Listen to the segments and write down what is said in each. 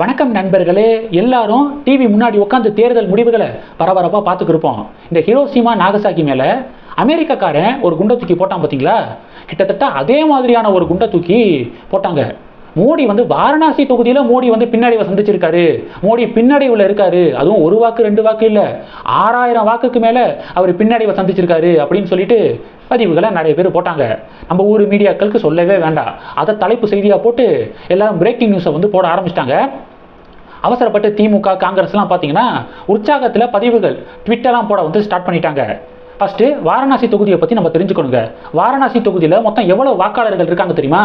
வணக்கம் நண்பர்களே எல்லாரும் டிவி முன்னாடி உட்காந்து தேர்தல் முடிவுகளை பரபரப்பாக பார்த்துக்கிருப்போம் இந்த ஹிரோசிமா நாகசாக்கி மேலே அமெரிக்காக்காரன் ஒரு குண்டை தூக்கி போட்டான் பார்த்தீங்களா கிட்டத்தட்ட அதே மாதிரியான ஒரு குண்டை தூக்கி போட்டாங்க. மோடி வந்து வாரணாசி தொகுதியில் மோடி வந்து பின்னடைவை சந்திச்சிருக்காரு. மோடி பின்னடைவில் இருக்காரு. அதுவும் ஒரு வாக்கு ரெண்டு வாக்கு இல்லை. ஆறாயிரம் வாக்குக்கு மேலே அவர் பின்னடைவை சந்திச்சிருக்காரு அப்படின்னு சொல்லிட்டு பதிவுகளை நிறைய பேர் போட்டாங்க. நம்ம ஊர் மீடியாக்களுக்கு சொல்லவே வேண்டாம். அதை தலைப்பு செய்தியாக போட்டு எல்லாரும் பிரேக்கிங் நியூஸை வந்து போட ஆரம்பிச்சிட்டாங்க. அவசரப்பட்டு திமுக காங்கிரஸ்லாம் பார்த்தீங்கன்னா உற்சாகத்தில் பதிவுகள் ட்விட்டர்லாம் போட வந்து ஸ்டார்ட் பண்ணிட்டாங்க. ஃபஸ்ட்டு வாரணாசி தொகுதியை பற்றி நம்ம தெரிஞ்சுக்கணுங்க. வாரணாசி தொகுதியில் மொத்தம் எவ்வளோ வாக்காளர்கள் இருக்காங்க தெரியுமா?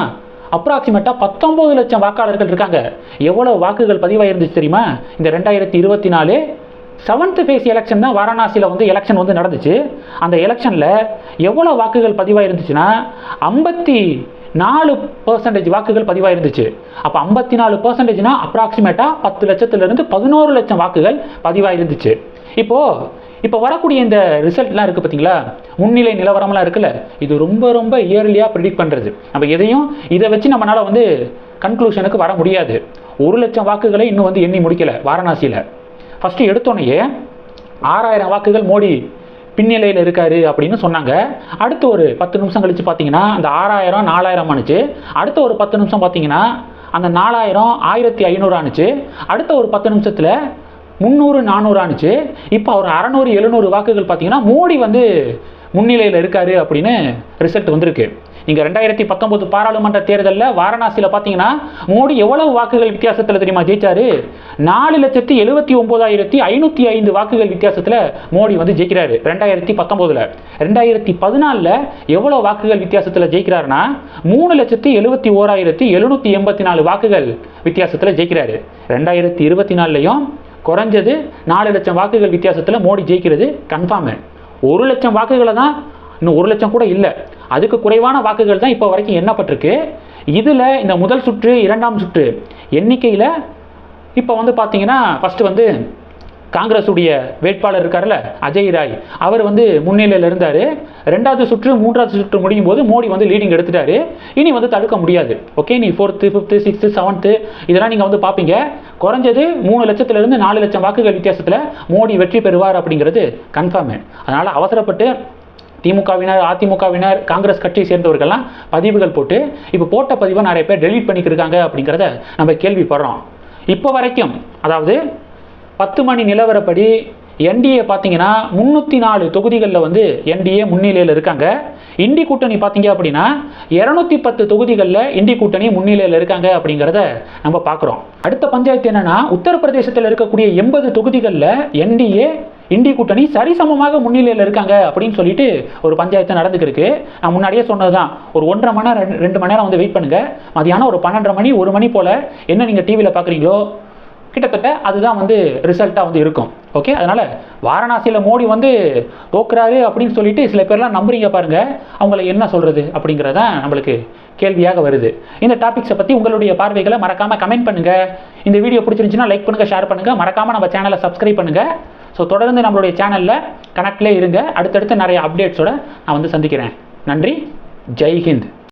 அப்ராக்சிமேட்டாக பத்தொம்பது லட்சம் வாக்காளர்கள் இருக்காங்க. எவ்வளோ வாக்குகள் பதிவாயிருந்துச்சு தெரியுமா? இந்த ரெண்டாயிரத்தி இருபத்தி நாலு செவன்த் ஃபேஸ் எலெக்ஷன் தான் வாரணாசியில் வந்து எலெக்ஷன் வந்து நடந்துச்சு. அந்த எலெக்ஷனில் எவ்வளோ வாக்குகள் பதிவாக இருந்துச்சுன்னா ஐம்பத்தி நாலு பர்சன்டேஜ் வாக்குகள் பதிவாயிருந்துச்சு. அப்போ ஐம்பத்தி நாலு பர்சன்டேஜ்னா அப்ராக்சிமேட்டாக பத்து லட்சத்துலேருந்து பதினோரு லட்சம் வாக்குகள் பதிவாயிருந்துச்சு. இப்போது இப்போ வரக்கூடிய இந்த ரிசல்ட்லாம் இருக்குது பார்த்தீங்களா முன்னிலை நிலவரம்லாம் இருக்குல்ல? இது ரொம்ப ரொம்ப இயர்லியாக ப்ரிடிக்ட் பண்ணுறது நம்ம எதையும் இதை வச்சு நம்மளால் வந்து கன்க்ளூஷனுக்கு வர முடியாது. ஒரு லட்சம் வாக்குகளை இன்னும் வந்து எண்ணி முடிக்கலை வாரணாசியில். ஃபஸ்ட்டு எடுத்தோடனேயே ஆறாயிரம் வாக்குகள் மோடி பின்னிலையில் இருக்காரு அப்படின்னு சொன்னாங்க. அடுத்து ஒரு பத்து நிமிஷம் கழித்து பார்த்தீங்கன்னா அந்த ஆறாயிரம் நாலாயிரம் ஆணுச்சு. அடுத்த ஒரு பத்து நிமிஷம் பார்த்தீங்கன்னா அந்த நாலாயிரம் ஆயிரத்தி ஐநூறு ஆணுச்சு. அடுத்த ஒரு பத்து நிமிஷத்தில் முந்நூறு நானூறு ஆணுச்சு. இப்போ அவர் அறநூறு எழுநூறு வாக்குகள் பார்த்தீங்கன்னா மோடி வந்து முன்னிலையில் இருக்காரு அப்படின்னு ரிசல்ட் வந்திருக்கு. நீங்கள் ரெண்டாயிரத்தி பத்தொம்போது பாராளுமன்ற தேர்தலில் வாரணாசியில் பார்த்தீங்கன்னா மோடி எவ்வளவு வாக்குகள் வித்தியாசத்தில் தெரியுமா ஜெயிச்சாரு? நாலு லட்சத்தி எழுபத்தி ஒம்போதாயிரத்தி ஐநூற்றி ஐந்து வாக்குகள் வித்தியாசத்தில் மோடி வந்து ஜெயிக்கிறாரு ரெண்டாயிரத்தி பத்தொம்போதில் ரெண்டாயிரத்தி பதினாலில் எவ்வளோ வாக்குகள் வித்தியாசத்தில் ஜெயிக்கிறாருன்னா மூணு லட்சத்தி எழுபத்தி ஓராயிரத்தி எழுநூற்றி எண்பத்தி நாலு வாக்குகள் வித்தியாசத்தில் ஜெயிக்கிறாரு. ரெண்டாயிரத்தி இருபத்தி நாலுலையும் குறைஞ்சது நாலு லட்சம் வாக்குகள் வித்தியாசத்தில் மோடி ஜெயிக்கிறது கன்ஃபார்மு ஒரு லட்சம் வாக்குகளை தான் இன்னும் ஒரு லட்சம் கூட இல்லை. அதுக்கு குறைவான வாக்குகள் தான் இப்போ வரைக்கும் எண்ணப்பட்டிருக்கு. இதில் இந்த முதல் சுற்று இரண்டாம் சுற்று எண்ணிக்கையில் இப்போ வந்து பார்த்தீங்கன்னா ஃபஸ்ட்டு வந்து காங்கிரஸுடைய வேட்பாளர் இருக்கார்ல அஜய் ராய். அவர் வந்து முன்னிலையில் இருந்தார். ரெண்டாவது சுற்று மூன்றாவது சுற்று முடியும் போது மோடி வந்து லீடிங் எடுத்துட்டாரு. இனி வந்து தடுக்க முடியாது. ஓகே நீ ஃபோர்த்து ஃபிஃப்த்து சிக்ஸ்த்து செவன்த்து இதெல்லாம் நீங்கள் வந்து பார்ப்பீங்க குறைஞ்சது மூணு லட்சத்துலேருந்து நாலு லட்சம் வாக்குகள் வித்தியாசத்தில் மோடி வெற்றி பெறுவார் அப்படிங்கிறது கன்ஃபார்மு அதனால் அவசரப்பட்டு திமுகவினர் அதிமுகவினர் காங்கிரஸ் கட்சியை சேர்ந்தவர்கள்லாம் பதிவுகள் போட்டு இப்போ போட்ட பதிவை நிறைய பேர் டெலீட் பண்ணிக்கிருக்காங்க அப்படிங்கிறத நம்ம கேள்விப்படுறோம். இப்போ வரைக்கும் அதாவது பத்து மணி நிலவரப்படி என்டிஏ பார்த்தீங்கன்னா முந்நூற்றி நாலு தொகுதிகளில் வந்து என்டிஏ முன்னிலையில் இருக்காங்க. இண்டி கூட்டணி பார்த்தீங்க அப்படின்னா இரநூத்தி பத்து தொகுதிகளில் இண்டி கூட்டணி முன்னிலையில் இருக்காங்க அப்படிங்கிறத நம்ம பார்க்குறோம். அடுத்த பஞ்சாயத்து என்னன்னா உத்தரப்பிரதேசத்தில் இருக்கக்கூடிய எண்பது தொகுதிகளில் என்டிஏ இண்டி கூட்டணி சரிசமமாக முன்னிலையில் இருக்காங்க அப்படின்னு சொல்லிட்டு ஒரு பஞ்சாயத்து நடந்துக்கிருக்கு. நான் முன்னாடியே சொன்னது தான் ஒரு ஒன்றரை மணி நேரம் ரெண்டு- ரெண்டு மணி நேரம் வந்து வெயிட் பண்ணுங்க. மதியானம் ஒரு பன்னெண்டரை மணி ஒரு மணி போல் என்ன நீங்கள் டிவியில் பார்க்குறீங்களோ கிட்டத்தட்ட அதுதான் வந்து ரிசல்ட்டாக வந்து இருக்கும். ஓகே அதனால் வாரணாசியில் மோடி வந்து தோக்குறாரு அப்படின்னு சொல்லிட்டு சில பேர்லாம் நம்புறீங்க பாருங்கள் அவங்கள என்ன சொல்கிறது அப்படிங்கிறதான் நம்மளுக்கு கேள்வியாக வருது. இந்த டாபிக்ஸை பற்றி உங்களுடைய பார்வைகளை மறக்காமல் கமெண்ட் பண்ணுங்கள் இந்த வீடியோ பிடிச்சிருந்துச்சுன்னா லைக் பண்ணுங்கள் ஷேர் பண்ணுங்கள் மறக்காமல் நம்ம சேனலை சப்ஸ்கிரைப் பண்ணுங்கள் ஸோ தொடர்ந்து நம்மளுடைய சேனலில் கனெக்ட்லேயே இருங்க. அடுத்தடுத்து நிறைய அப்டேட்ஸோடு நான் வந்து சந்திக்கிறேன். நன்றி. ஜெய்ஹிந்த்